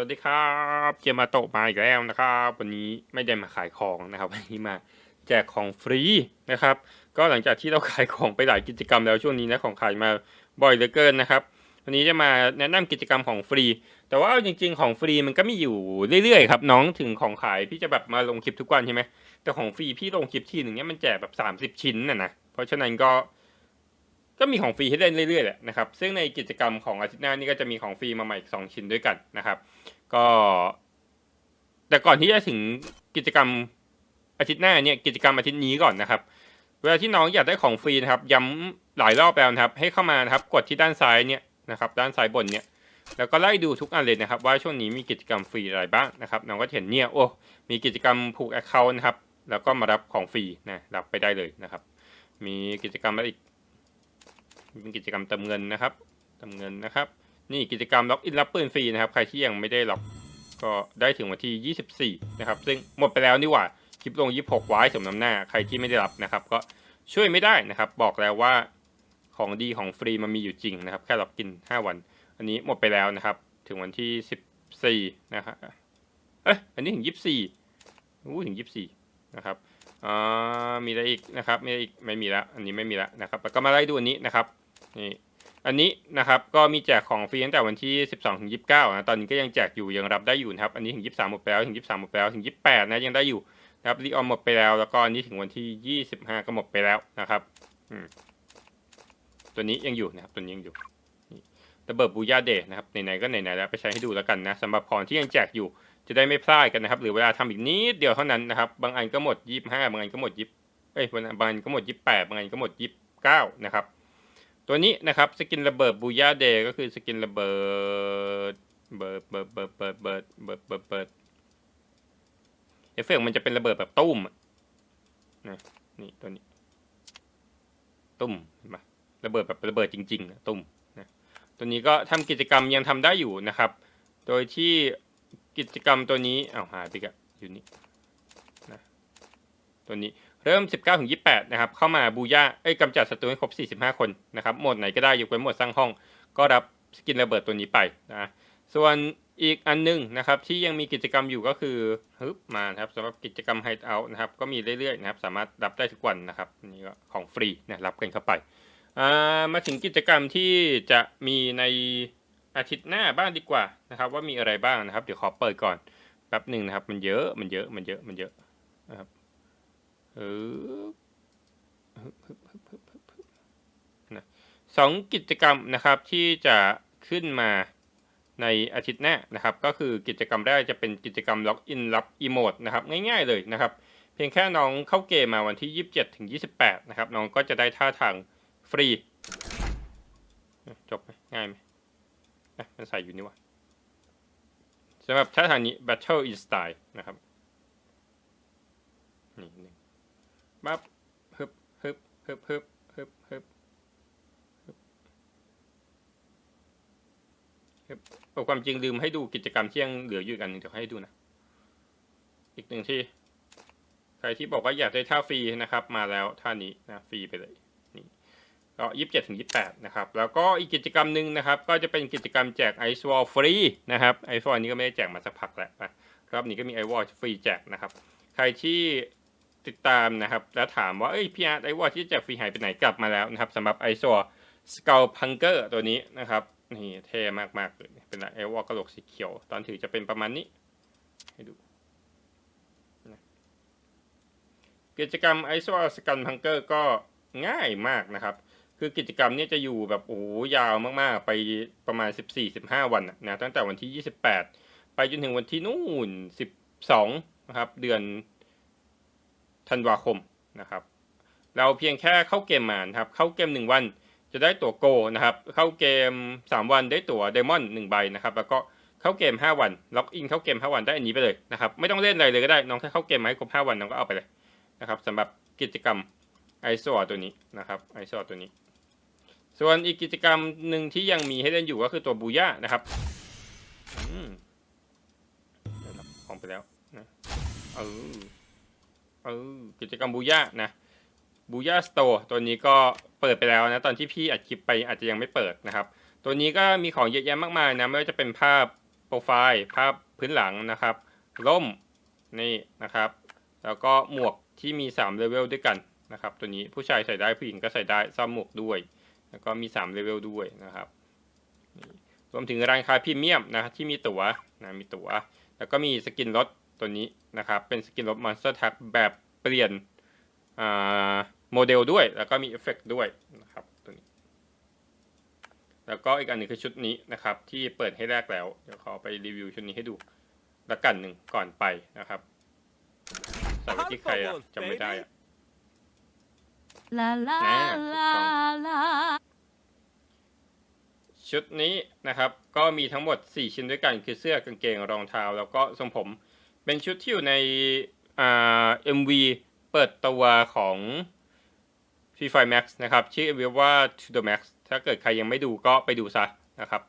วัสดีครับเจมาโตมาอีกแล้วนะครับ วันนี้ไม่ได้มาขายของนะครับวันนี้มาแจกของฟรีนะครับ ก็หลังจากที่เราขายของไปหลายกิจกรรมแล้วช่วงนี้นะของขายมาบ่อยเหลือเกินนะครับ วันนี้จะมาแนะนำกิจกรรมของฟรี แต่ว่าเอาจริง ๆ ของฟรีมันก็มีอยู่เรื่อยๆครับน้องถึงของขายพี่จะแบบมาลงคลิปทุกวันใช่ไหมแต่ของฟรีพี่ลงคลิปทีหนึ่งเนี้ยมันแจกแบบ30 ชิ้นน่ะนะเพราะฉะนั้นก็ ก็มีของฟรีให้เล่นเรื่อยๆแหละนะครับซึ่งในกิจกรรมของอาทิตย์หน้านี่ก็จะมีของฟรีมาใหม่อีกสองชิ้นด้วยกันนะครับ ก็ แต่ก่อนที่จะถึงกิจกรรมอาทิตย์หน้าเนี่ยกิจกรรมอาทิตย์นี้ก่อนนะครับ เวลาที่น้องอยากได้ของฟรีนะครับ ย้ำหลายรอบแล้วนะครับ ให้เข้ามานะครับ กดที่ด้านซ้ายเนี่ยนะครับ ด้านซ้ายบนเนี่ยแล้วก็ไล่ดูทุกอันเลยนะครับ ว่าช่วงนี้มีกิจกรรมฟรีอะไรบ้างนะครับน้องก็เห็นเนี่ยโอ้มีกิจกรรมผูกแอคเคาท์นะครับ แล้วก็มารับของฟรีนะรับไปได้เลยนะครับ มีกิจกรรมอะไรอีก เป็นกิจกรรมเติมเงินนะครับเติมเงินนะครับ นี่กิจกรรมล็อกอินรับปืนฟรีนะครับ ใครที่ยังไม่ได้ล็อกก็ได้ถึงวันที่ 24 นะครับ ซึ่งหมดไปแล้วนี่หว่า คลิปลง 26 ไว้สมน้ำหน้า ใครที่ไม่ได้รับนะครับ ก็ช่วยไม่ได้นะครับ บอกแล้วว่าของดีของฟรีมันมีอยู่จริงนะครับ แค่ล็อกกิน 5 วัน อันนี้หมดไปแล้วนะครับ ถึงวันที่ 14 นะครับ เอ้ย อันนี้ถึง 24อู้ถึง 24 นะครับอ่ามีอะไรอีกนะครับ มีอะไรอีก ไม่มีละ อันนี้ไม่มีละนะครับ ก็มาไล่ดูอันนี้นะครับ นี่อันนี้นะครับก็มีแจกของฟรีตั้งแต่วันที่ 12ถึง29นะตอนนี้ก็ยังแจกอยู่ยังรับได้อยู่นะครับอันนี้ถึง 23หมดไปแล้วถึง 23หมดไปแล้วถึง 28นะยังได้อยู่นะครับรีออมหมดไปแล้ว แล้วก็อันนี้ถึงวันที่ 25 ก็หมดไปแล้วนะครับตัวนี้ยังอยู่นะครับตัวนี้ยังอยู่ระเบิดบูยาเดย์นะครับไหนๆก็ไหนๆแล้วไปใช้ให้ดูแล้วกันนะสำหรับของที่ยังแจกอยู่จะได้ไม่พลาดกันนะครับ หรือเวลาทำอีกนิดเดียวเท่านั้นนะครับ บางอันก็หมด 25 บางอันก็หมด20เอ้ยบางอันก็หมด 28 บางอันก็หมด 29 นะครับ ตัวนี้นะครับสกินระเบิดบูย่าเดย์ก็คือสกินระเบิดเบิดเบิดเบิดเบิดเบิดเบิดเบิดเบิดเอฟเฟกมันจะเป็นระเบิดแบบตุ้มนะนี่ตัวนี้ ตุ้มเห็นปะระเบิดแบบระเบิดจริงๆตุ้มนะตัวนี้ก็ทำกิจกรรมยังทำได้อยู่นะครับ โดยที่กิจกรรมตัวนี้เอ้าหายไปกะอยู่นี่นะตัวนี้ เริ่ม 19ถึง28 นะครับ เข้ามาบูย่าเอ้ยกำจัดศัตรูให้ครบ 45 คนนะครับ โหมดไหนก็ได้ยกเว้นโหมดสร้างห้อง ก็รับสกินระเบิดตัวนี้ไปนะ ส่วนอีกอันหนึงนะครับ ที่ยังมีกิจกรรมอยู่ก็คือฮึบมานะครับสำหรับกิจกรรมไฮเอาท์นะครับ ก็มีเรื่อยๆนะครับ สามารถรับได้ทุกวันนะครับนนี่ก็ของฟรีนะรับกันเข้าไปอ่ามาถึงกิจกรรมที่จะมีในอาทิตย์หน้าบ้างดีกว่านะครับ ว่ามีอะไรบ้างนะครับ เดี๋ยวขอเปิดก่อนแป๊บหนึ่งนะครับ มันเยอะ มันเยอะ มันเยอะ มันเยอะนะครับ เออสองกิจกรรมนะครับที่จะขึ้นมาในอาทิตย์หน้านะครับ ก็คือกิจกรรมแรกจะเป็นกิจกรรมล็อกอินรับอีโมดนะครับง่ายๆเลยนะครับ เพียงแค่น้องเข้าเกมมาวันที่ 27ถึง28 นะครับ น้องก็จะได้ท่าทางฟรี จบไหมง่ายไหมนะมันใส่อยู่นี่วะสำหรับท่าทางนี้ Battle in Style นะครับนี่หนึ่ง ปั๊บฮึบฮึบฮึบฮึบฮึบฮึบฮึบเอาความจริงลืมให้ดูกิจกรรมเที่ยงเหลืออยู่กันเดี๋ยวให้ดูนะ อีกหนึ่งที่ ใครที่บอกว่าอยากได้ท่าฟรีนะครับ มาแล้วท่านี้นะฟรีไปเลยนี่ก็ยี่สิบเจ็ดถึงยี่สิบแปดนะครับ แล้วก็อีกกิจกรรมหนึ่งนะครับ ก็จะเป็นกิจกรรมแจกไอซ์วอลฟรีนะครับไอซ์วอลนี้ก็ไม่ได้แจกมาสักพักแล้วนะรอบนี้ก็มีไอวอลฟรีแจกนะครับ ใครที่ ติดตามนะครับ แล้วถามว่าเอ้ยพี่อาร์ตไอวอที่จกฟรีหายไปไหนกลับมาแล้วนะครับสำหรับไอโซสกลพังเกอร์ตัวนี้นะครับนี่เท่มากๆเลยเป็นไอวอกระโหลกสีเขียว ตอนถือจะเป็นประมาณนี้ ให้ดูกิจกรรมไอโซสก l ลพังเกอร์ก็ง่ายมากนะครับ คือกิจกรรมนี้จะอยู่แบบโอ้ยาวมากๆ ไปประมาณ 14-15 วันนะนะตั้งแต่วันที่ 28 ไปจนถึงวันที่นู่น 12 นะครับ เดือน ธันวาคมนะครับ เราเพียงแค่เข้าเกมมานะครับ เข้าเกม 1 วันจะได้ตั๋วโกนะครับ เข้าเกม 3 วันได้ตั๋วไดมอนด์หนึ่งใบนะครับ แล้วก็เข้าเกม 5 วัน ล็อกอินเข้าเกม 5 วันได้อันนี้ไปเลยนะครับ ไม่ต้องเล่นอะไรเลยก็ได้ น้องแค่เข้าเกมมาให้ครบ 5 วันน้องก็เอาไปเลยนะครับสำหรับกิจกรรมไอโซตัวนี้นะครับไอโซตัวนี้ ส่วนอีกกิจกรรมหนึ่งที่ยังมีให้เล่นอยู่ก็คือตัวบูย่านะครับอืมได้รับของไปแล้วนะเออ เออกิจกรรมบูย่านะบูย่าสโตร์ตัวนี้ก็เปิดไปแล้วนะตอนที่พี่อัดคลิปไปอาจจะยังไม่เปิดนะครับ ตัวนี้ก็มีของเยอะแยะมากมายนะไม่ว่าจะเป็นภาพโปรไฟล์ภาพพื้นหลังนะครับร่มนี่นะครับ แล้วก็หมวกที่มี3เลเวลด้วยกันนะครับ ตัวนี้ผู้ชายใส่ได้ผู้หญิงก็ใส่ได้ซ่อมหมวกด้วย แล้วก็มี3เลเวลด้วยนะครับรวมถึงร้านค้าพรีเมียมนะที่มีตั๋วนะมีตั๋วแล้วก็มีสกินรถ ตัวนี้นะครับ เป็นสกินรถ Monster Truck แบบเปลี่ยนอ่าโมเดลด้วย แล้วก็มีเอฟเฟกต์ด้วยนะครับตัวนี้ แล้วก็อีกอันหนึ่งคือชุดนี้นะครับ ที่เปิดให้แรกแล้ว เดี๋ยวขอไปรีวิวชุดนี้ให้ดูละกันหนึ่งก่อนไปนะครับใส่ไว้ที่ใครอะจำไม่ได้อะ La la Ah, la la ชุดนี้นะครับ ก็มีทั้งหมด 4 ชิ้นด้วยกัน คือเสื้อกางเกงรองเท้า แล้วก็ทรงผม เป็นชุดที่อยู่ในอ่า MV เปิดตัวของ f r e e Fire Max นะครับ ชื่อ MV ว่า To the Max ถ้าเกิดใครยังไม่ดูก็ไปดูซะนะครับ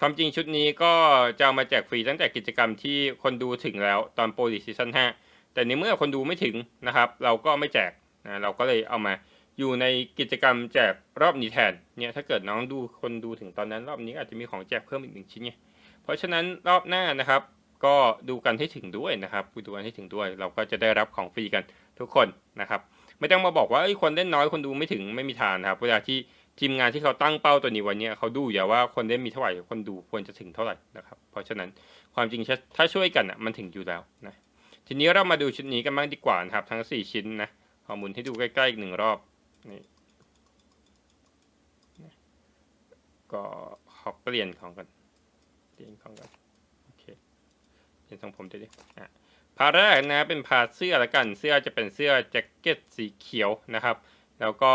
ความจริงชุดนี้ก็จะามาแจกฟรีตั้งแต่กิจกรรมที่คนดูถึงแล้วตอนโปรดิซีซั่น5แต่ในเมื่อคนดูไม่ถึงนะครับ เราก็ไม่แจกนะเราก็เลยเอามาอยู่ในกิจกรรมแจกรอบนี้แทนเนี่ยถ้าเกิดน้องดูคนดูถึงตอนนั้นรอบนี้อาจจะมีของแจกเพิ่มอีกหนึ่งชิ้นไงเพราะฉะนั้นรอบหน้านะครับ ก็ดูกันให้ถึงด้วยนะครับดูกันให้ถึงด้วย เราก็จะได้รับของฟรีกันทุกคนนะครับ ไม่ต้องมาบอกว่าเอ้คนเล่นน้อยคนดูไม่ถึงไม่มีทางนะครับ เวลาที่ทีมงานที่เขาตั้งเป้าตัวนี้วันนี้เขาดูอย่าว่าคนเล่นมีเท่าไหร่คนดูควรจะถึงเท่าไหร่นะครับ เพราะฉะนั้นความจริงถ้าช่วยกันอะมันถึงอยู่แล้วนะทีนี้เรามาดูชุดนี้กันบ้างดีกว่านะครับ ทั้ง 4 ชิ้นนะขอหมุนให้ดูใกล้ๆอีกหนึ่งรอบนี่ก็ขอเปลี่ยนของกันเปลี่ยนของกัน เปลี่ยนทรงผมด้วยดิอะพาแรกนะเป็นพาเสื้อละกันเสื้อจะเป็นเสื้อแจ็คเก็ตสีเขียวนะครับ แล้วก็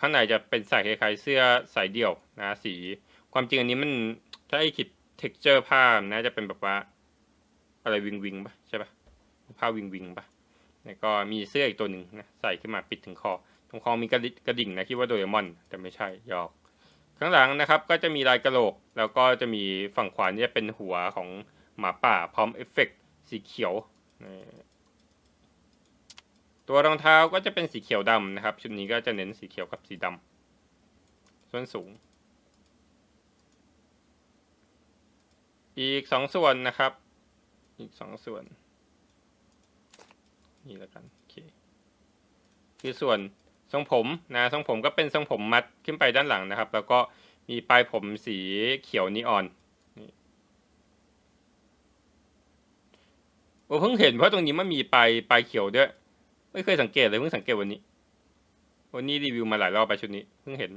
ข้างในจะเป็นใส่คล้ายๆเสื้อสายเดี่ยวนะสี ความจริงอันนี้มันถ้าไอคิดเท็กเจอร์ผ้านะจะเป็นแบบว่า อะไรวิงวิงปะใช่ปะผ้าวิงวิงปะแล้วก็มีเสื้ออีกตัวหนึ่งนะใส่ขึ้นมาปิดถึงคอตรงคอมีกระดิกระดิ่งนะคิดว่าโดเรมอน แต่ไม่ใช่หยอก ข้างหลังนะครับก็จะมีลายกระโหลก แล้วก็จะมีฝั่งขวานี่เป็นหัวของ หมาป่าพร้อมเอฟเฟกต์สีเขียว ตัวรองเท้าก็จะเป็นสีเขียวดำนะครับ ชุดนี้ก็จะเน้นสีเขียวกับสีดำส่วนสูง อีกสองส่วนนะครับ อีกสองส่วน นี่แล้วกันโอเคคือส่วนทรงผมนะทรงผมก็เป็นทรงผมมัดขึ้นไปด้านหลังนะครับ แล้วก็มีปลายผมสีเขียวนีออน โอ้เพิ่งเห็นเพราะตรงนี้มันมีปลายปลายเขียวด้วย ไม่เคยสังเกตเลยเพิ่งสังเกตวันนี้ วันนี้รีวิวมาหลายรอบไปชุดนี้เพิ่งเห็น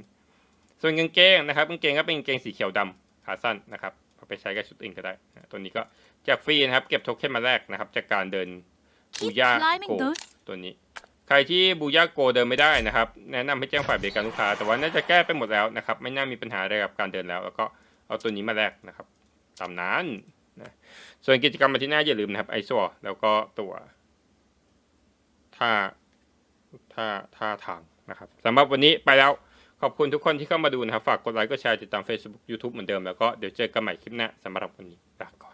ส่วนกางเกงนะครับกางเกงก็เป็นกางเกงสีเขียวดำขาสั้นนะครับเอาไปใช้กับชุดอื่นก็ได้นะตัวนี้ก็แจกฟรีนะครับ เก็บโทเค็นมาแรกนะครับ จากการเดินบู Keep ย่า climbing โก those ตัวนี้ ใครที่บูย่าโกเดินไม่ได้นะครับ แนะนำให้แจ้งฝ่ายบริการลูกค้า แต่ว่าน่าจะแก้ไปหมดแล้วนะครับ ไม่น่ามีปัญหาอะไรกับการเดินแล้ว แล้วก็เอาตัวนี้มาแลกนะครับตามนั้น นะส่วนกิจกรรมอาทิตย์หน้าอย่าลืมนะครับไอซัวแล้วก็ตัวท่าท่าท่าทางนะครับสำหรับวันนี้ไปแล้วขอบคุณทุกคนที่เข้ามาดูนะครับ ฝากกดไลค์กดแชร์ติดตาม Facebook YouTube เหมือนเดิมแล้วก็เดี๋ยวเจอกันใหม่คลิปหน้าสำหรับวันนี้ลาก่อน